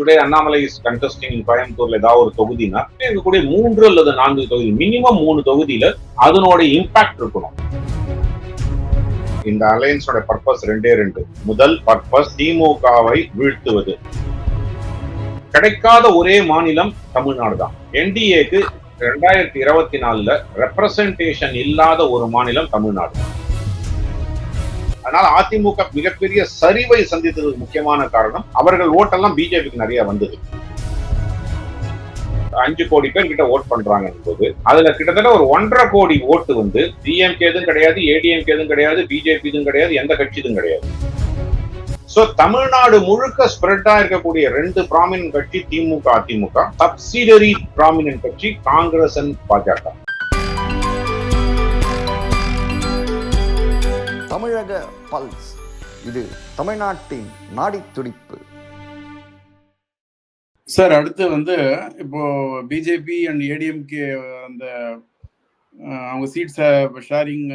Today Annamalai is contesting கோயம்புத்தூர்ல ஏதாவது ஒரு தொகுதினா இருக்கக்கூடிய மூன்று அல்லது நான்கு தொகுதி மினிமம் மூணு தொகுதியில அதனோட இம்பாக்ட் இருக்கணும். இந்த அலையன்ஸோட பர்பஸ் ரெண்டே ரெண்டு. முதல் பர்பஸ் திமுகவை வீழ்த்துவது. கிடைக்காத ஒரே மாநிலம் தமிழ்நாடு தான். என்டிஏக்கு ரெண்டாயிரத்தி இருபத்தி நாலுல ரெப்ரசன்டேஷன் இல்லாத ஒரு மாநிலம் தமிழ்நாடு. அதனால அதிமுக மிகப்பெரிய சரிவை சந்தித்ததுக்கு முக்கியமான காரணம் அவர்கள் ஓட்டெல்லாம் பிஜேபிக்கு நிறைய வந்தது. அஞ்சு கோடி பேர் கிட்ட ஓட் பண்றாங்க போது அதுல கிட்டத்தட்ட ஒரு ஒன்றரை கோடி ஓட்டு வந்து டிஎம்கே எதுவும் கிடையாது ஏடிஎம்கே எதுவும் கிடையாது பிஜேபி இதுவும் கிடையாது எந்த கட்சி இதுவும் கிடையாது. சோ தமிழ்நாடு முழுக்க ஸ்ப்ரெட்டா இருக்கக்கூடிய ரெண்டு பிராமினன் கட்சி திமுக அதிமுக. சப்சிடரி பிராமினன் கட்சி காங்கிரஸ் அண்ட் பாஜக. தமிழக பல்ஸ். இது தமிழ்நாட்டின் நாடி துடிப்பு. சார் அடுத்து வந்து இப்போ பிஜேபி அண்ட் ஏடிஎம்கே அந்த அவங்க சீட்ஸை ஷேரிங்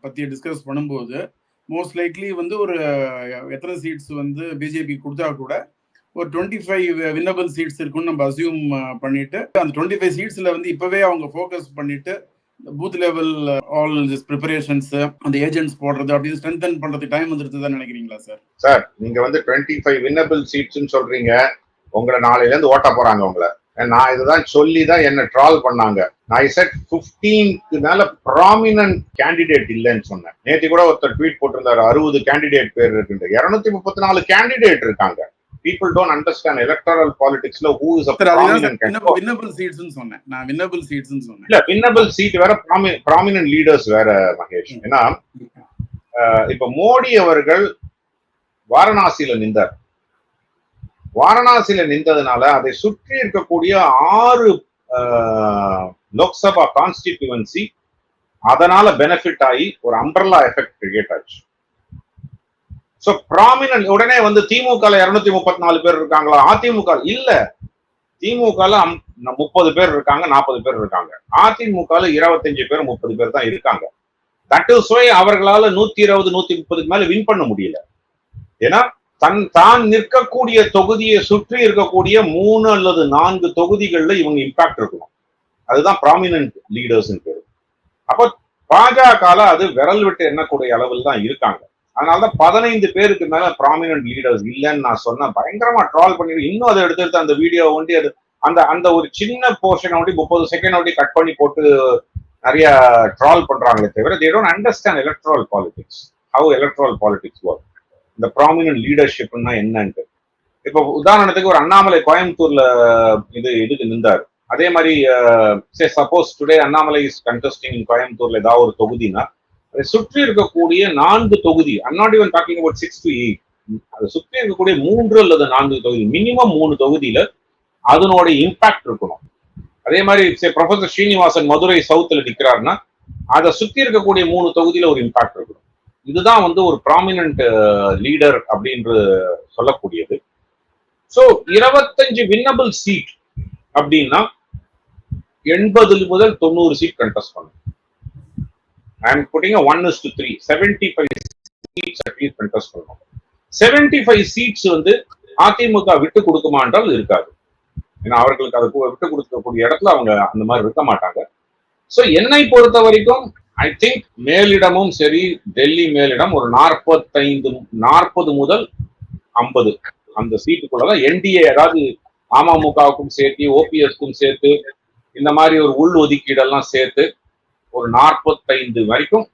பற்றி டிஸ்கஸ் பண்ணும்போது மோஸ்ட் லைக்லி வந்து ஒரு எத்தனை சீட்ஸ் வந்து பிஜேபி கொடுத்தா கூட ஒரு டுவெண்ட்டி ஃபைவ் வின்னபிள் சீட்ஸ் இருக்குன்னு நம்ம அசியூம் பண்ணிட்டு அந்த டுவெண்ட்டி ஃபைவ் சீட்ஸில் வந்து இப்போவே அவங்க ஃபோக்கஸ் பண்ணிட்டு booth level all this preparations அந்த ஏஜென்ட்ஸ் போடுறது அப்படின்னு ஸ்ட்ரென்தன் பண்ணுறதுக்கு டைம் வந்துருச்சு தான் நினைக்கிறீங்களா சார் சார் நீங்க வந்து டுவெண்ட்டி ஃபைவ் வின்னபிள் சீட்ஸ்னு சொல்றீங்க. உங்களை நாளையில இருந்து ஓட்ட போறாங்க உங்களை. நான் இதுதான் சொல்லி தான் என்ன ட்ரால் பண்ணாங்க. நான் செட் பிப்டீன்க்கு மேல ப்ராமினன்ட் கேண்டிடேட் இல்லைன்னு சொன்னேன். நேற்று கூட ஒருத்தர் ட்வீட் போட்டிருந்தாரு அறுபது கேண்டிடேட் பேர் இருக்குன்ட்டு. இருநூத்தி முப்பத்தி நாலு கேண்டிடேட் இருக்காங்க. பீப்புள் டோன்ட் அண்டர்ஸ்டாண்ட் எலக்டரல் பாலிடிக்ஸ்ல ஹூ இஸ் வின்னபிள் சீட்ஸ்னு சொன்னேன். நான் வின்னபிள் சீட்ஸ்னு சொன்னேன். இல்ல வின்னபிள் சீட் வேற ப்ராமினன்ட் லீடர்ஸ் வேற மகேஷ். ஏன்னா இப்ப மோடி அவர்கள் வாரணாசியில நின்றார். வாரணாசியில நின்றதுனால அதை சுற்றி இருக்கக்கூடிய ஆறு லோக்சபா கான்ஸ்டிடியூவன்சி அதனால பெனிஃபிட் ஆகி ஒரு அம்பர்லா எஃபெக்ட் கிரியேட் ஆச்சு. சோ ப்ராமினன்ட் உடனே வந்து திமுக இருநூத்தி முப்பத்தி நாலு பேர் இருக்காங்களா? அதிமுக இல்ல. திமுக முப்பது பேர் இருக்காங்க நாற்பது பேர் இருக்காங்க. அதிமுக இருபத்தஞ்சு பேர் முப்பது பேர் தான் இருக்காங்க. தட் இஸ் ஒய் அவர்களால நூத்தி இருபது நூத்தி முப்பதுக்கு மேல வின் பண்ண முடியல. ஏன்னா தன் தான் நிற்கக்கூடிய தொகுதியை சுற்றி இருக்கக்கூடிய மூணு அல்லது நான்கு தொகுதிகள்ல இவங்க இம்பாக்ட் இருக்கணும். அதுதான் ப்ராமினன்ட் லீடர்ஸ் பேரு. அப்போ பாஜக அது விரல் விட்டு எண்ணக்கூடிய அளவில் தான் இருக்காங்க. அதனாலதான் பதினைந்து பேருக்கு மேல ப்ராமினன்ட் லீடர்ஸ் இல்லைன்னு நான் சொன்னேன் பயங்கரமா ட்ரால் பண்ணி இன்னும் அதை எடுத்து எடுத்து அந்த வீடியோ ஒண்டி அது அந்த அந்த ஒரு சின்ன போர்ஷனை ஒண்டி முப்பது செகண்ட் ஒண்டி கட் பண்ணி போட்டு நிறைய ட்ரால் பண்றாங்களே தவிர they don't understand electoral politics how electoral politics work இந்த ப்ராமினன்ட் லீடர்ஷிப்னா என்னன்ட்டு. இப்போ உதாரணத்துக்கு ஒரு அண்ணாமலை கோயம்புத்தூர்ல இது இதுக்கு நின்றாரு? அதே மாதிரி say suppose today Annamalai is contesting கோயம்புத்தூர்ல ஏதாவது ஒரு தொகுதினா அதை சுற்றி இருக்கக்கூடிய நான்கு தொகுதி not even talking about six to eight அதை சுற்றி இருக்கக்கூடிய மூன்று அல்லது நான்கு தொகுதி மினிமம் மூணு தொகுதியில அதனோட இம்பாக்ட் இருக்கணும். அதே மாதிரி ப்ரொஃபசர் ஸ்ரீனிவாசன் மதுரை சவுத்துல நிக்கிறாருன்னா அதை சுத்தி இருக்கக்கூடிய மூணு தொகுதியில ஒரு இம்பாக்ட் இருக்கணும். இதுதான் வந்து ஒரு ப்ராமினன்ட் லீடர் அப்படின்னு சொல்லக்கூடியது. சோ இருபத்தஞ்சு வின்னபிள் சீட் அப்படின்னா எண்பது முதல் தொண்ணூறு சீட் கண்டெஸ்ட் பண்ணும். I'm putting one is two three seventy five seats at least contest பண்ணணும் செவன்டி ஃபைவ் சீட்ஸ் வந்து அதிமுக விட்டு கொடுக்குமா என்றால் இருக்காது. ஏன்னா அவர்களுக்கு அதை விட்டு கொடுக்கக்கூடிய இடத்துல அவங்க அந்த மாதிரி இருக்க மாட்டாங்க. சோ என்னை பொறுத்த வரைக்கும் ஐ திங்க் மேலிடமும் சரி டெல்லி மேலிடம் ஒரு நாற்பத்தைந்து நாற்பது முதல் ஐம்பது. அந்த சீட்டுக்குள்ளதான் என்டிஏ அதாவது அமமுகவுக்கும் சேர்த்து ஓபிஎஸ்க்கும் சேர்த்து இந்த மாதிரி ஒரு உள் ஒதுக்கீடெல்லாம் சேர்த்து ஒரு நாற்பத்தைந்து வரைக்கும்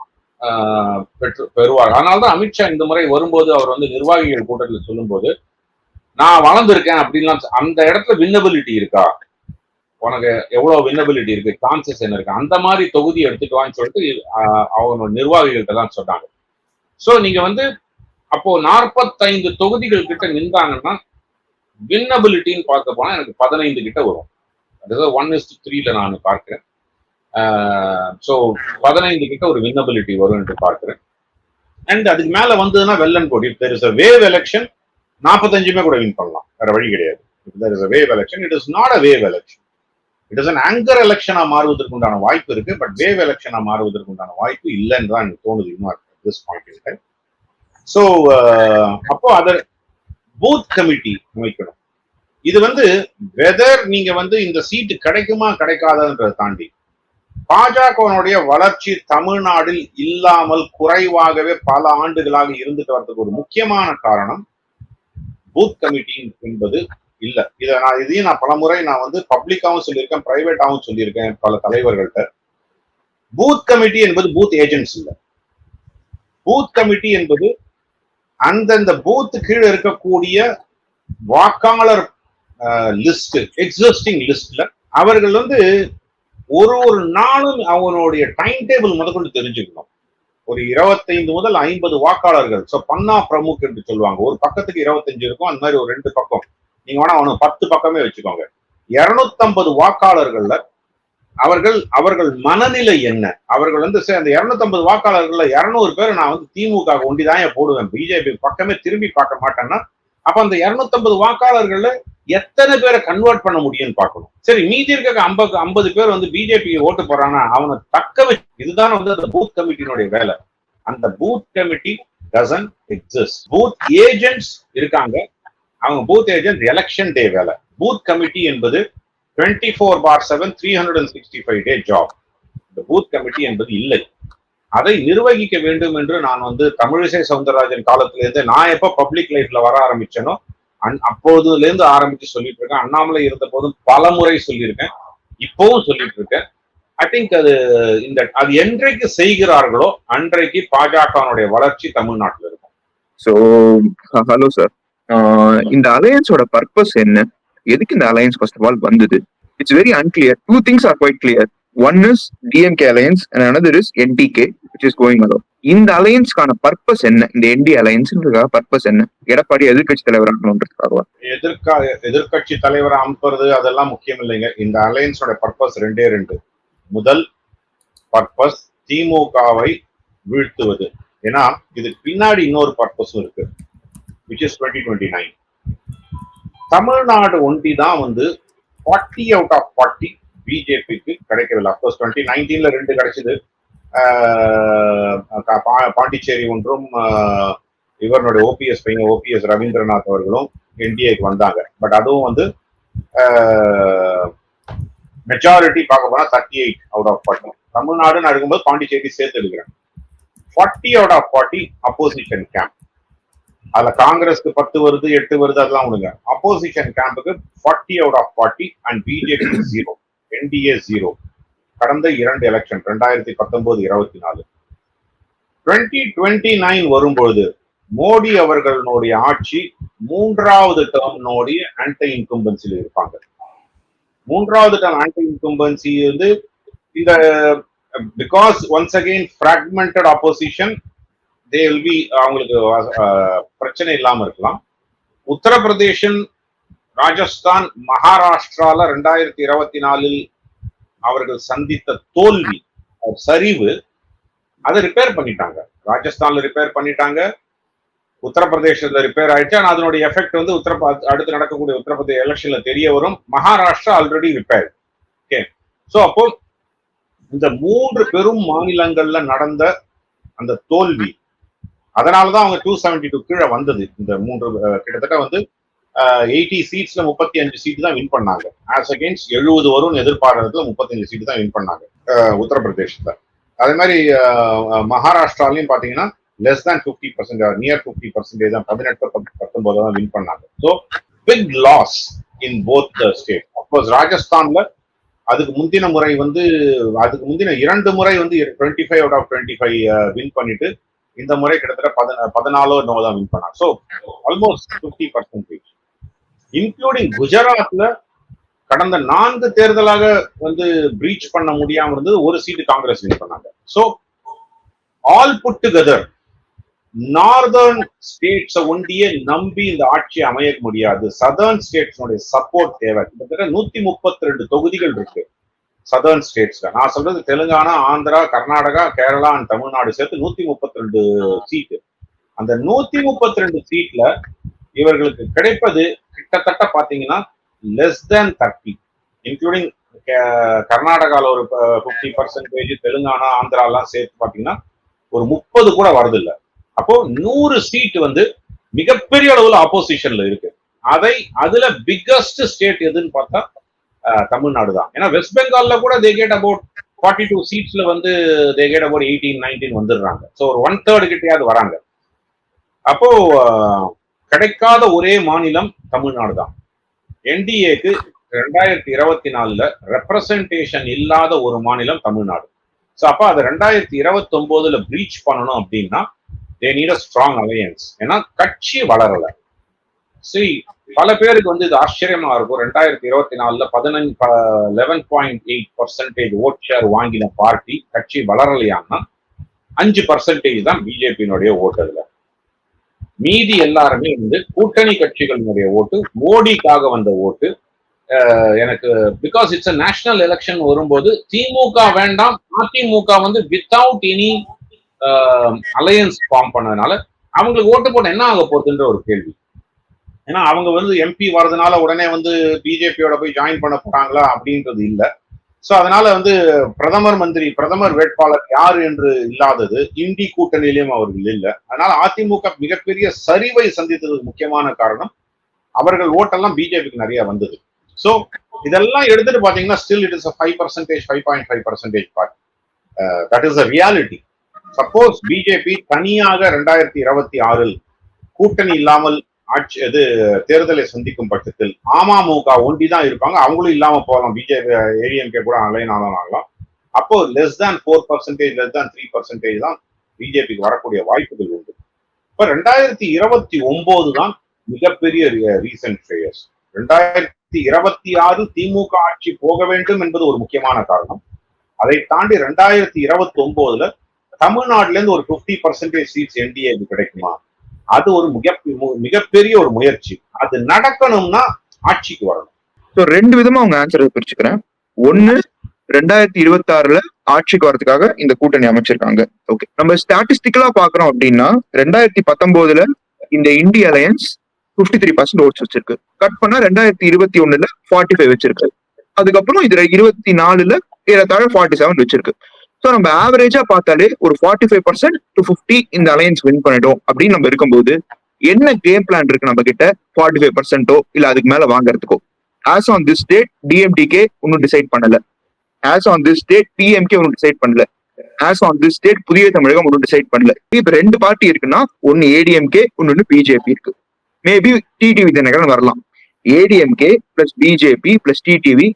பெற்று பெறுவார். அதனால்தான் அமித்ஷா இந்த முறை வரும்போது அவர் வந்து நிர்வாகிகள் கூட்டத்தில் சொல்லும்போது நான் வளர்ந்துருக்கேன் அப்படின்லாம் அந்த இடத்துல வின்னபிலிட்டி இருக்கா? உனக்கு எவ்வளவு வின்னபிலிட்டி இருக்கு? சான்சஸ் என்ன இருக்கு? அந்த மாதிரி தொகுதி எடுத்துட்டு சொல்லிட்டு அவங்க நிர்வாகிகள்கிட்ட தான் சொன்னாங்க. சோ நீங்க வந்து அப்போ நாற்பத்தைந்து தொகுதிகள் கிட்ட நின்றாங்கன்னா வின்னபிலிட்டின்னு பார்க்க போனா எனக்கு பதினைந்து கிட்ட வரும். அதாவது ஒன் இஸ்ட் த்ரீல நான் பார்க்கிறேன். ஸோ பதினைந்து கிட்ட ஒரு வின்னபிலிட்டி வரும் என்று பார்க்கிறேன். அண்ட் அதுக்கு மேல வந்ததுன்னா வெள்ளன் கோடி there is a wave election நாற்பத்தஞ்சுமே கூட வின் பண்ணலாம். வேற வழி கிடையாது. There is a wave election it is not a wave election it is an anger எலெக்ஷனா மாறுவதற்கு உண்டான வாய்ப்பு இருக்கு. பட் வேவ் எலெக்ஷனா மாறுவதற்கு உண்டான வாய்ப்பு இல்லைன்னு தான் எனக்கு தோணுது இன்னும் திஸ் பாயிண்ட் ஸோ அப்போ அதர் பூத் கமிட்டி அமைக்கணும். இது வந்து வெதர் நீங்க வந்து இந்த சீட்டு கிடைக்குமா கிடைக்காதன்றதை தாண்டி பாஜகனுடைய வளர்ச்சி தமிழ்நாட்டில் இல்லாமல் குறைவாகவே பல ஆண்டுகளாக இருந்துட்டு வர்றதுக்கு ஒரு முக்கியமான காரணம் பூத் கமிட்டி என்பது இல்ல. இத நான் இதையும் நான் பலமுறை நான் வந்து பப்ளிக்காவும் சொல்லியிருக்கேன் பிரைவேட்டாவும் சொல்லியிருக்கேன் பல தலைவர்கள்ட்ட. பூத் கமிட்டி என்பது பூத் ஏஜென்ட்ஸ் இல்ல. பூத் கமிட்டி என்பது அந்தந்த பூத் கீழே இருக்கக்கூடிய வாக்காளர் லிஸ்ட் எக்ஸிஸ்டிங் லிஸ்ட்ல அவர்கள் வந்து ஒரு ஒரு நாளும் அவனுடைய டைம் டேபிள் முதற்கொண்டு தெரிஞ்சுக்கணும். ஒரு இருபத்தைந்து முதல் ஐம்பது வாக்காளர்கள் ஸோ பன்னா பிரமுக் என்று சொல்லுவாங்க. ஒரு பக்கத்துக்கு இருபத்தஞ்சு இருக்கும் அந்த மாதிரி ஒரு ரெண்டு பக்கம். நீங்க வேணா அவனு பத்து பக்கமே வச்சுக்கோங்க. இருநூத்தம்பது வாக்காளர்கள்ல அவர்கள் அவர்கள் மனநிலை என்ன? அவர்கள் வந்து அந்த இருநூத்தம்பது வாக்காளர்கள்ல இருநூறு பேர் நான் வந்து திமுக ஒண்டிதான் போடுவேன். பிஜேபி பக்கமே திரும்பி பார்க்க மாட்டேன்னா அப்ப அந்த இருநூத்தம்பது வாக்காளர்கள்ல எத்தனை பேரை கன்வெர்ட் பண்ண முடியும்னு பார்க்கணும். சரி மீதி இருக்க ஐம்பது ஐம்பது பேர் வந்து பிஜேபிக்கு ஓட்டு போறானா அவனை தக்க வச்சு இதுதான் வந்து அந்த பூத் கமிட்டியினுடைய வேலை. அந்த booth committee doesn't exist booth agents இருக்காங்க. அவங்க பூத் ஏஜென்ட் எலெக்ஷன் டே வேலை. பூத் கமிட்டி என்பது twenty four by seven three hundred and sixty five day job இந்த பூத் கமிட்டி என்பது இல்லை. அதை நிர்வகிக்க வேண்டும் என்று நான் வந்து தமிழிசை சவுந்தரராஜன் காலத்திலேருந்து நான் எப்ப பப்ளிக் லைஃப்ல வர ஆரம்பிச்சேனோ அன் அப்போதுலேருந்து ஆரம்பிச்சு சொல்லிட்டு இருக்கேன். அண்ணாமலை இருந்த போதும் பல முறை சொல்லியிருக்கேன். இப்பவும் சொல்லிட்டு இருக்கேன் ஐ திங்க் அது இந்த அது என்றைக்கு செய்கிறார்களோ அன்றைக்கு பாஜகனுடைய வளர்ச்சி தமிழ்நாட்டில் இருக்கும். ஸோ ஹலோ சார் இந்த அலையன்ஸோட பர்பஸ் என்ன? எதுக்கு இந்த அலையன்ஸ் ஃபர்ஸ்ட் ஆஃப் ஆல் வந்தது? It's very unclear two things are quite clear one is DMK alliance and another is NTK which is going alone இந்த அலையன்ஸ்க்கான பர்பஸ் என்ன? இந்த என்டி அலையன்ஸ்ன்றதுக்காக பர்பஸ் என்ன? எடப்பாடி எதிர்கட்சி தலைவர் ஆகணுன்றதுக்காகவா எதிர்கா எதிர்கட்சி தலைவரை அனுப்புறது அதெல்லாம் முக்கியம் இல்லைங்க இந்த அலையன்ஸோட பர்பஸ் ரெண்டே ரெண்டு. முதல் பர்பஸ் திமுகவை வீழ்த்துவது. ஏன்னா இதுக்கு பின்னாடி இன்னொரு பர்பஸும் இருக்கு which is twenty twenty nine Tamil Nadu ஒண்டி தான் வந்து ஃபார்ட்டி அவுட் ஆஃப் ஃபார்ட்டி பிஜேபிக்கு கிடைக்கவில்லை. அப்கோர்ஸ் டுவெண்ட்டி நைன்டீன்ல ரெண்டு கிடைச்சது. பாண்டிச்சேரி ஒன்றும் இவருடைய ஓபிஎஸ் பையன் ஓபிஎஸ் ரவீந்திரநாத் அவர்களும் என்டிஏக்கு வந்தாங்க. பட் அதுவும் வந்து மெஜாரிட்டி பார்க்க போனா thirty eight out of forty தமிழ்நாடுன்னு எடுக்கும்போது பாண்டிச்சேரி சேர்த்து எடுக்கிறேன். Forty out of forty opposition camp அதுல காங்கிரஸ்க்கு பத்து வருது எட்டு வருது அதெல்லாம் விடுங்க அப்போசிஷன் கேம்புக்கு forty out of forty and BJP zero NDA zero கடந்த இரண்டு எலெக்ஷன் ரெண்டாயிரத்தி பத்தொன்பது இருபத்தி நாலு. டுவெண்ட்டி டுவெண்ட்டி நைன் வரும்பொழுது மோடி அவர்களுடைய ஆட்சி மூன்றாவது டேர்ம்னுடைய ஆன்டி இன்கும்பன்சில இருப்பாங்க. மூன்றாவது டேர்ம் ஆன்டி இன்கம்பன்சி வந்து இந்த because once again fragmented opposition they will be அவங்களுக்கு பிரச்சனை இல்லாம இருக்கலாம். உத்தரப்பிரதேசன் ராஜஸ்தான் மகாராஷ்டிரால ரெண்டாயிரத்தி இருபத்தி நாலில் அவர்கள் சந்தித்த தோல்வி சரிவு அதை ரிப்பேர் பண்ணிட்டாங்க. ராஜஸ்தான்ல ரிப்பேர் பண்ணிட்டாங்க. உத்தரப்பிரதேசத்துல ரிப்பேர் ஆயிடுச்சு. ஆனா அதனுடைய எஃபெக்ட் வந்து உத்தர அடுத்து நடக்கக்கூடிய உத்தரப்பிரதேச எலெக்ஷன்ல தெரிய வரும். Maharashtra already repair okay so அப்போ இந்த மூன்று பெரும் மாநிலங்கள்ல நடந்த அந்த தோல்வி அதனாலதான் அவங்க டூ செவன்டி டூ கீழே வந்தது. இந்த மூன்று கிட்டத்தட்ட வந்து எயிட்டி சீட்ஸ்ல முப்பத்தி அஞ்சு சீட் தான் வின் பண்ணாங்க. ஆஸ் அகேன்ஸ்ட் எழுபது வரும்னு எதிர்பார்க்கறதுல முப்பத்தஞ்சு சீட் தான் வின் பண்ணாங்க. உத்தரப்பிரதேசத்துல. அதே மாதிரி மகாராஷ்டிராலையும் பாத்தீங்கன்னா less than fifty percent near fifty percentage தான் பதினெட்டு பத்து- பத்தொன்பது தான் வின் பண்ணாங்க. So big loss in both state of course ராஜஸ்தான்ல அதுக்கு முந்தின முறை வந்து அதுக்கு முந்தின இரண்டு முறை வந்து twenty five out of twenty five win பண்ணிட்டு இந்த முறை கிட்டத்தட்ட பதினாலோ என்னவோ தான் வின் பண்ணாங்க. So almost fifty percentage including குஜராத்ல கடந்த நான்கு தேர்தலாக வந்து பிரீச் பண்ண முடியாம இருந்தது ஒரு சீட்டு காங்கிரஸ் வின் பண்ணாங்க. So all put together northern ஸ்டேட்ஸ ஒண்டியே நம்பி இந்த ஆட்சி அமைய முடியாது. சதர்ன் ஸ்டேட்ஸ்னுடைய சப்போர்ட் தேவை. கிட்டத்தட்ட நூத்தி முப்பத்தி ரெண்டு தொகுதிகள் இருக்கு சதர்ன் ஸ்டேட்ஸ்ல நான் சொல்றது தெலுங்கானா ஆந்திரா கர்நாடகா கேரளா அண்ட் தமிழ்நாடு சேர்த்து நூத்தி முப்பத்தி ரெண்டு சீட்டு அந்த நூத்தி முப்பத்தி ரெண்டு சீட்ல இவர்களுக்கு கிடைப்பது கிட்டத்தட்ட பாத்தீங்கன்னா லெஸ் தேன் தேர்ட்டி இன்க்ளூடிங் கர்நாடகால ஒரு ஃபிஃப்டி பர்சன்டேஜ் தெலுங்கானா ஆந்திராலாம் சேர்த்து பாத்தீங்கன்னா ஒரு முப்பது கூட வரதில்ல அப்போ நூறு சீட் வந்து மிகப்பெரிய அளவுல ஆப்போசிஷன்ல இருக்கு. அதை அதுல பிக்கஸ்ட் ஸ்டேட் எதுன்னு பார்த்தா அஹ், தமிழ்நாடு தான் ஏன்னா வெஸ்ட் பெங்கால்ல கூட they get about forty two சீட்ஸ்ல வந்து they get about eighteen nineteen வந்துடுறாங்க. ஸோ ஒரு ஒன் தேர்டு கிட்டயாவது வராங்க. அப்போ கிடைக்காத ஒரே மாநிலம் தமிழ்நாடு தான் என்டிஏக்கு ரெண்டாயிரத்தி இருபத்தி நாலுல ரெப்ரசன்டேஷன் இல்லாத ஒரு மாநிலம் தமிழ்நாடு. ஸோ அப்போ அது ரெண்டாயிரத்தி இருபத்தி ஒன்பதுல பிரீச் பண்ணணும் அப்படின்னா they need a strong alliance ஏன்னா கட்சி வளரல. சரி பல பேருக்கு வந்து இது ஆச்சரியமா இருக்கும். ரெண்டாயிரத்தி இருபத்தி நாலுல பதினஞ்சு eleven point eight percentage vote share வாங்கின பார்ட்டி கட்சி வளரலையான்னா அஞ்சு பர்சன்டேஜ் தான் பிஜேபியினுடைய ஓட்டு அதுல. மீதி எல்லாருமே வந்து கூட்டணி கட்சிகளினுடைய ஓட்டு மோடிக்காக வந்த ஓட்டு. எனக்கு because it's a national election வரும்போது திமுக வேண்டாம் அதிமுக வந்து வித்தவுட் எனி அலையன்ஸ் ஃபார்ம் பண்ணதுனால அவங்களுக்கு ஓட்டு போட்டு என்ன ஆக போகுதுன்ற ஒரு கேள்வி. ஏன்னா அவங்க வந்து எம்பி வர்றதுனால உடனே வந்து பிஜேபியோட போய் ஜாயின் பண்ண போறாங்களா அப்படின்றது இல்லை. சோ அதனால வந்து பிரதமர் மந்திரி பிரதமர் வேட்பாளர் யாரு என்று இல்லாதது இந்தி கூட்டணியிலும் அவர்கள் இல்லை. அதனால அதிமுக மிகப்பெரிய சரிவை சந்தித்ததுக்கு முக்கியமான காரணம் அவர்கள் ஓட்டெல்லாம் பிஜேபிக்கு நிறைய வந்தது. சோ இதெல்லாம் எடுத்துட்டு பாத்தீங்கன்னா still it is five percentage five point five percentage but that is a reality suppose BJP தனியாக ரெண்டாயிரத்தி இருபத்தி ஆறில் கூட்டணி இல்லாமல் ஆட்சி இது தேர்தலை சந்திக்கும் பட்சத்தில் அமமுக ஒண்டி தான் இருப்பாங்க. அவங்களும் இல்லாம போகலாம். பிஜேபி ஏடிஎம்கே கூட அலைன் ஆகலாம். அப்போ less than four percentage less than three percentage தான் பிஜேபிக்கு வரக்கூடிய வாய்ப்புகள் உண்டு. இப்ப ரெண்டாயிரத்தி இருபத்தி ஒன்பது தான் மிகப்பெரிய ரீசன்ட் ஃபேயர்ஸ் ரெண்டாயிரத்தி இருபத்தி ஆறு திமுக ஆட்சி போக வேண்டும் என்பது ஒரு முக்கியமான காரணம். அதை தாண்டி ரெண்டாயிரத்தி இருபத்தி ஒன்பதுல தமிழ்நாட்டுல இருந்து ஒரு பிப்டி பர்சன்டேஜ் சீட்ஸ் என்டிஏக்கு கிடைக்குமா? அது ஒரு மிக மிகப்பெரிய ஒரு முயற்சி. அது நடக்கணும்னா ஆட்சிக்கு வரணும். ஸோ ரெண்டு விதமா அவங்க ஆன்சரை பிரிச்சுக்கிறேன். ஒன்னு ரெண்டாயிரத்தி இருபத்தி ஆறுல ஆட்சிக்கு வரதுக்காக இந்த கூட்டணி அமைச்சிருக்காங்க. ஓகே நம்ம ஸ்டாட்டிஸ்டிக்கலா பாக்குறோம் அப்படின்னா ரெண்டாயிரத்தி பத்தொன்பதுல இந்த INDI alliance fifty three percent votes வச்சிருக்கு. கட் பண்ணா ரெண்டாயிரத்தி இருபத்தி ஒண்ணுல ஃபார்ட்டி ஃபைவ் வச்சிருக்கு. அதுக்கப்புறம் இதுல இருபத்தி நாலுல ஏறத்தாழ ஃபார்ட்டி செவன் வச்சிருக்கு. ஸோ நம்ம ஆவரேஜா பார்த்தாலே ஒரு forty five percent to fifty இந்த அலையன்ஸ் வின் பண்ணிடும். அப்படின்னு நம்ம இருக்கும்போது என்ன கேம் பிளான் இருக்கு நம்ம கிட்ட ஃபார்ட்டி ஃபைவ் பர்சன்ட்டோ இல்ல அதுக்கு மேல வாங்குறதுக்கோ? As on this date DMDK ஒன்னும் டிசைட் பண்ணல. As on this date PMK ஒன்னும் டிசைட் பண்ணல. As on this date Puthiya Tamizhagam ஒன்றும் டிசைட் பண்ணல. இப்ப ரெண்டு பார்ட்டி இருக்குன்னா ஒன்னு ஏடிஎம்கே ஒன்னு பிஜேபி இருக்கு. மேபி டிடிவி தினகரன் வரலாம். ADMK plus BJP plus TTV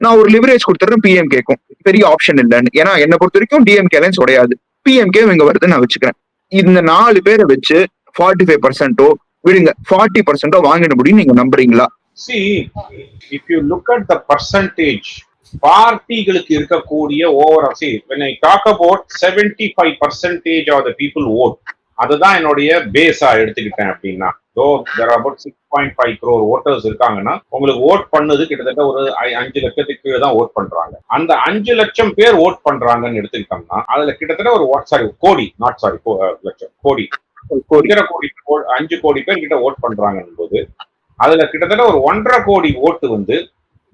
நான் ஒரு லிவரேஜ் கொடுத்துறேன் பிஎம் கேக்கும் பெரிய ஆப்ஷன் இல்லைன்னு. ஏன்னா என்னை பொறுத்த வரைக்கும் டிஎம்கே அலைன்ஸ் உடையாது. பிஎம்கே இங்க வருது நான் வச்சுக்கிறேன். இந்த நாலு பேரை வச்சு ஃபார்ட்டி ஃபைவ் பர்சன்டோ விடுங்க ஃபார்ட்டி பர்சன்டோ வாங்கிட முடியும் நீங்க நம்புறீங்களா? See if you look at the percentage பார்ட்டிகளுக்கு இருக்கக்கூடிய over see when I talk about seventy five percentage of the people vote அதுதான் என்னுடைய பேஸா எடுத்துக்கிட்டேன் அப்படின்னா so there about six point five crore voters இருக்காங்கன்னா உங்களுக்கு ஓட் பண்ணது கிட்டத்தட்ட ஒரு அஞ்சு லட்சத்துக்கு கீழே தான் ஓட் பண்றாங்க. அந்த அஞ்சு லட்சம் பேர் ஓட் பண்றாங்கன்னு எடுத்துக்கிட்டோம்னா அதுல கிட்டத்தட்ட ஒரு சாரி கோடி நாட் சாரி லட்சம் கோடி. கோடி கோ- அஞ்சு கோடி பேர் கிட்ட ஓட் பண்றாங்கன்னும் போது அதுல கிட்டத்தட்ட ஒரு ஒன்றரை கோடி ஓட்டு வந்து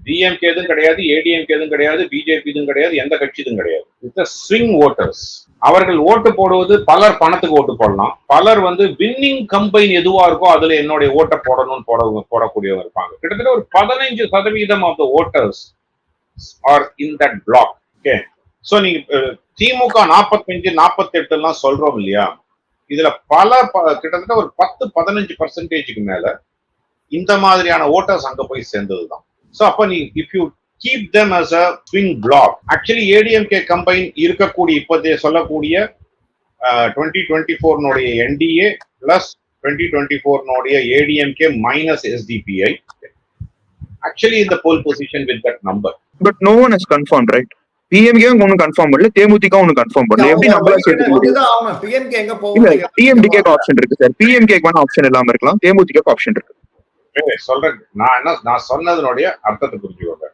டிஎம்கே எதுவும் கிடையாது ஏடிஎம்கே எதுவும் கிடையாது பிஜேபி இதுவும் கிடையாது எந்த கட்சி இதுவும் கிடையாது இட்ஸ் ஸ்விங் ஓட்டர்ஸ் அவர்கள் ஓட்டு போடுவது பலர் பணத்துக்கு ஓட்டு போடலாம். பலர் வந்து வின்னிங் கம்பைன் எதுவா இருக்கோ அதுல என்னுடைய ஓட்டை போடணும்னு போட போடக்கூடியவங்க இருப்பாங்க. கிட்டத்தட்ட ஒரு பதினைஞ்சு சதவீதம் of the voters are in that block okay so நீங்க திமுக நாற்பத்தஞ்சு நாற்பத்தெட்டு எல்லாம் சொல்றோம் இல்லையா? இதுல பல கிட்டத்தட்ட ஒரு பத்து பதினஞ்சு பர்சன்டேஜுக்கு மேல இந்த மாதிரியான ஓட்டர்ஸ் அங்க போய் சேர்ந்ததுதான். ஸோ அப்ப நீ if you keep them as a swing block actually ADMK combine இருக்கக்கூடிய இப்போதைய சொல்லக்கூடிய டுவெண்ட்டி டுவெண்ட்டி ஃபோர்னுடைய என்டிஏ பிளஸ் டுவெண்ட்டி டுவெண்ட்டி ஃபோர்னுடைய ஏடிஎம்கே மைனஸ் எஸ்டிபிஐ ஆக்சுவலி இந்த poll position with that number but no one is confirm right PMK ஒன்னும் confirm பண்ணல தேமுதிக ஒன்னும் கன்ஃபார்ம் பண்ணல. எப்படி நம்மளா சேர்த்துக்க முடியும் பிஎம்கே எங்க போகும்? ஆப்ஷன் இருக்கு சார் பிஎம்கேக்கு வேணா ஆப்ஷன் இல்லாம இருக்கலாம். தேமுதிக ஆப்ஷன் இருக்கு. சொல்றேன். நான் என்ன நான் சொன்னதனுடைய அர்த்தத்தை புரிஞ்சுக்கோங்க.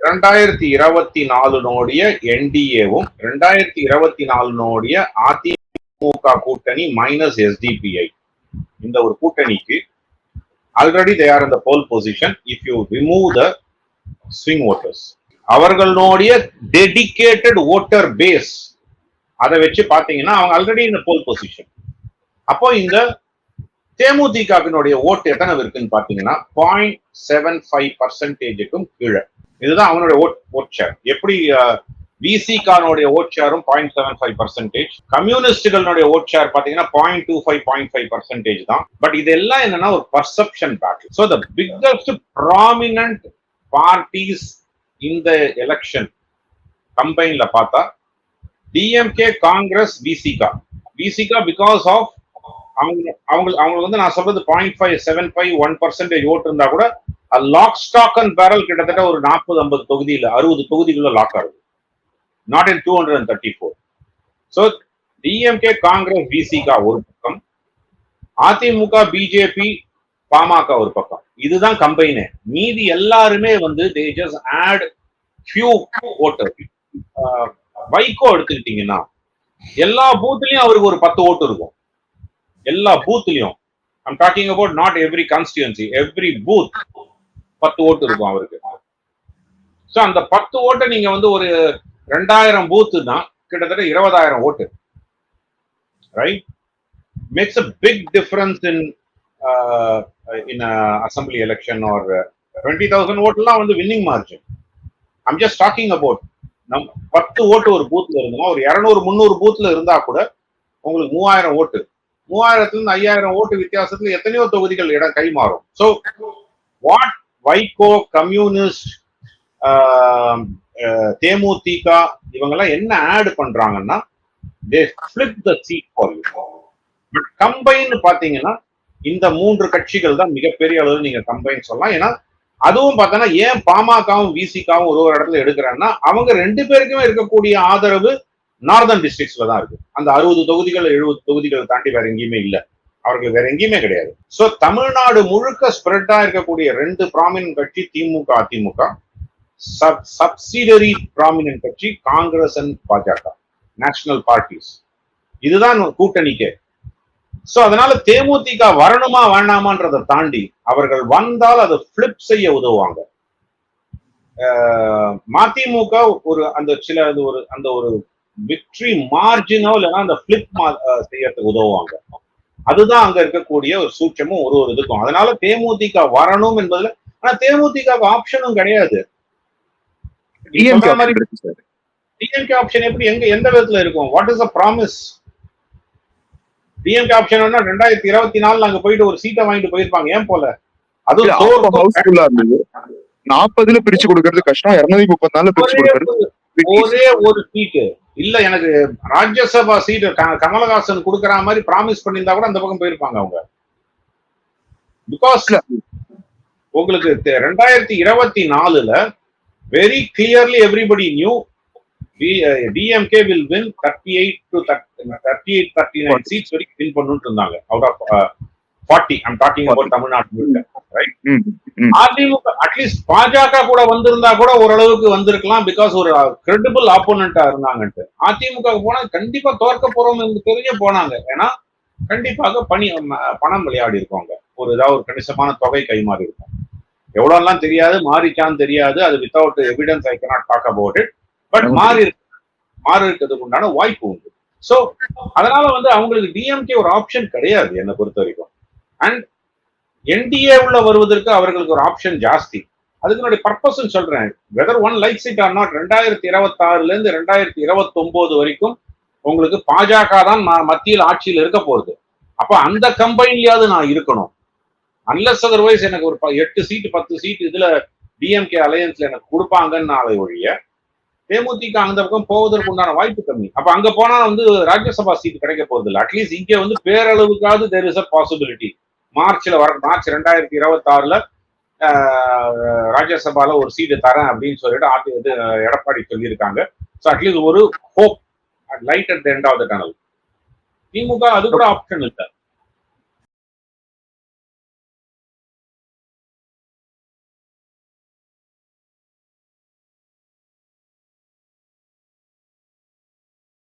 ரெண்டாயிரத்தி இருபத்தி நாலுனுடைய என்டிஏவும் ரெண்டாயிரத்தி இருபத்தி நாலுனுடைய அதிமுக கூட்டணி மைனஸ் எஸ்டிபிஐ இந்த ஒரு கூட்டணிக்கு ஆல்ரெடி தே ஆர் இந்த poll position if you remove the swing voters அவர்களுடைய டெடிகேட்டட் ஓட்டர் பேஸ் அதை வச்சு பாத்தீங்கன்னா அவங்க ஆல்ரெடி இந்த போல் பொசிஷன் அப்போ இந்த தேமுதிகவினுடைய ஓட்டு எத்தனை இருக்குன்னு பாத்தீங்கன்னா பாயிண்ட் செவன் ஃபைவ் பர்சன்டேஜுக்கும் கீழே. இதுதான் அவனுடைய ஓட் ஓட் ஷேர் எப்படி விசிகானுடைய ஓட் ஷேரும் பாயிண்ட் செவன் ஃபைவ் பர்சன்டேஜ் கம்யூனிஸ்டுகளுடைய ஓட் ஷேர் பாத்தீங்கன்னா point two five point five percentage தான். பட் இதெல்லாம் என்னன்னா ஒரு perception battle so the biggest prominent parties இந்த எலெக்ஷன் கம்பைன்ல பார்த்தா DMK Congress Visika Visika because of அவங்க அவங்க அவங்களுக்கு வந்து நான் சொல்றது point five seven five one percentage vote இருந்தா கூட லாக் ஸ்டாக் அண்ட் பேரல் கிட்டத்தட்ட ஒரு நாற்பது ஐம்பது தொகுதியில் அறுபது தொகுதிகளில் லாக் ஆகுது. Not in two hundred and thirty four so DMK Congress VCK ஒரு பக்கம் அதிமுக பிஜேபி பாமக ஒரு பக்கம். இதுதான் கம்பைனே மீதி எல்லாருமே வந்து they just add few voter Vaiko எடுத்துக்கிட்டீங்கன்னா எல்லா பூத்துலயும் அவருக்கு ஒரு பத்து ஓட்டு இருக்கும். எல்லா பூத்லயும் I'm talking about not every constituency every booth பத்து ஓட்டு இருக்கும் அவருக்கு. ஸோ அந்த பத்து ஓட்டை நீங்க வந்து ஒரு ரெண்டாயிரம் பூத்து தான் கிட்டத்தட்ட இருபதாயிரம் vote. Right max a big difference in in assembly election are twenty thousand ஓட்டுலாம் வந்து winning margin I'm just talking about நம் பத்து ஓட்டு ஒரு பூத்தில் இருந்தோம் ஒரு இரநூறு முந்நூறு பூத்தில் இருந்தா கூட உங்களுக்கு மூவாயிரம் ஓட்டு. மூவாயிரத்துல இருந்து ஐயாயிரம் ஓட்டு வித்தியாசத்துல எத்தனையோ தொகுதிகள் இடம் கை மாறும் ஸோ வாட் வைகோ கம்யூனிஸ்ட் தேமுதிக இவங்கெல்லாம் என்ன ஆட் பண்றாங்கன்னா they flip the seat for you but combine பாத்தீங்கன்னா இந்த மூன்று கட்சிகள் தான் மிகப்பெரிய அளவில் நீங்க கம்பைன் சொல்லலாம். ஏன்னா அதுவும் பார்த்தோன்னா ஏன் பாமகவும் விசிகாவும் ஒரு ஒரு இடத்துல எடுக்கிறாங்கன்னா அவங்க ரெண்டு பேருக்குமே இருக்கக்கூடிய ஆதரவு நார்தன் டிஸ்ட்ரிக்ட்ஸ்ல தான் இருக்கு. அந்த அறுபது தொகுதிகள் எழுபது தொகுதிகள் தாண்டி வேற எங்கேயுமே இல்ல. அவர்களுக்கு வேற எங்கேயுமே கிடையாது. சோ தமிழ்நாடு முழுக்க ஸ்ப்ரெட்டா இருக்கக்கூடிய ரெண்டு ப்ராமினன்ட் கட்சி திமுக அதிமுக. சப் சப்சிடரி பிராமினன் கட்சி காங்கிரஸ் அண்ட் பாஜக. நேஷனல் பார்ட்டிஸ் இதுதான் கூட்டணிக்கே. சோ அதனால தேமுதிக வரணுமா வேண்டாமான்றதை தாண்டி அவர்கள் வந்தால் அதை பிளிப் செய்ய உதவுவாங்க. மதிமுக ஒரு அந்த சில ஒரு அந்த ஒரு விக்டரி மார்ஜினோ இல்லைன்னா அந்த பிளிப் செய்யறதுக்கு உதவுவாங்க. அதுதான் அங்க இருக்கக்கூடிய ஒரு சூட்சமும் ஒரு ஒரு இதுக்கும். அதனால தேமுதிக வரணும் என்பதுல ஆனா தேமுதிக ஆப்ஷனும் கிடையாது. டிஎம்கே ஆப்ஷன் எப்படி எங்க எந்த விதத்துல இருக்கும்? What is a promise DMK option ரெண்டாயிரத்தி இருபத்தி நாலுல அங்க போயிட்டு ஒரு சீட்டை வாங்கிட்டு போயிருப்பாங்க. ஏன் போல? இருந்தது. நாற்பதுல பிரிச்சு கொடுக்கறது கஷ்டம். இருநூத்தி முப்பத்தி நாலுல பிரிச்சு கொடுக்கறது. ஒரே ஒரு சீட்டு இல்ல எனக்கு ராஜ்யசபா சீட் கமலஹாசன் கொடுக்கற மாதிரி ப்ராமிஸ் பண்ணியிருந்தா கூட அந்த பக்கம் போயிருப்பாங்க அவங்க. பிகாஸ் உங்களுக்கு ரெண்டாயிரத்தி இருபத்தி நாலுல very clearly everybody new DMK will win thirty eight to thirty eight thirty nine seats வரைக்கும் வின் பண்ணிட்டு இருந்தாங்க. Out of forty. I'm talking about தமிழ்நாட்டு ரைட் அதிமுக அட்லீஸ்ட் பாஜக கூட வந்திருந்தா கூட ஓரளவுக்கு வந்திருக்கலாம் பிகாஸ் ஒரு கிரெடிபிள் ஆப்போனண்டா இருந்தாங்கன்ட்டு. அதிமுக போனா கண்டிப்பா தோற்க போறோம் என்று தெரிஞ்சு போனாங்க. ஏன்னா கண்டிப்பாக பணி பணம் விளையாடி இருக்கோங்க ஒரு ஏதாவது ஒரு கணிசமான தொகை கைமாறி இருக்கும். எவ்வளோலாம் தெரியாது மாறிச்சான்னு தெரியாது. அது without evidence I cannot talk about it but மாறி இருக்கு. மாறி இருக்கிறதுக்கு உண்டான வாய்ப்பு உண்டு. சோ அதனால வந்து அவங்களுக்கு டிஎம்கே ஒரு ஆப்ஷன் கிடையாது என்னை பொறுத்த வரைக்கும். அண்ட் என்டிஏ உள்ள வருவதற்கு அவர்களுக்கு ஒரு ஆப்ஷன் ஜாஸ்தி. அதுக்கு பர்பஸ் சொல்றேன். Whether one likes it or not ரெண்டாயிரத்தி இருபத்தி ஆறுல இருந்து ரெண்டாயிரத்தி இருபத்தி ஒன்பது வரைக்கும் உங்களுக்கு பாஜக தான் மத்தியில் ஆட்சியில் இருக்க போகுது. அப்ப அந்த கம்பெனிலயாவது நான் இருக்கணும். அன்லஸ் அதர்வைஸ் எனக்கு ஒரு எட்டு சீட்டு பத்து சீட் இதுல டிஎம்கே அலையன்ஸ்ல எனக்கு கொடுப்பாங்கன்னு நாளை ஒழிய தேமுதிக அந்த பக்கம் போவதற்கு உண்டான வாய்ப்பு கம்மி. அப்ப அங்க போனா வந்து ராஜ்யசபா சீட் கிடைக்க போறது இல்லை அட்லீஸ்ட் இங்க வந்து பேரளவுக்காவது தேர் இஸ் அ பாசிபிலிட்டி மார்ச்ல வர மார்ச் ரெண்டாயிரத்தி இருபத்தி ஆறுல ராஜ்யசபால ஒரு சீட்டு தரேன் அப்படின்னு சொல்லிட்டு ஆட்டு இது எடப்பாடி சொல்லியிருக்காங்க. ஸோ அட்லீஸ்ட் ஒரு hope light at end of the tunnel திமுக அது கூட ஆப்ஷன் இல்லை.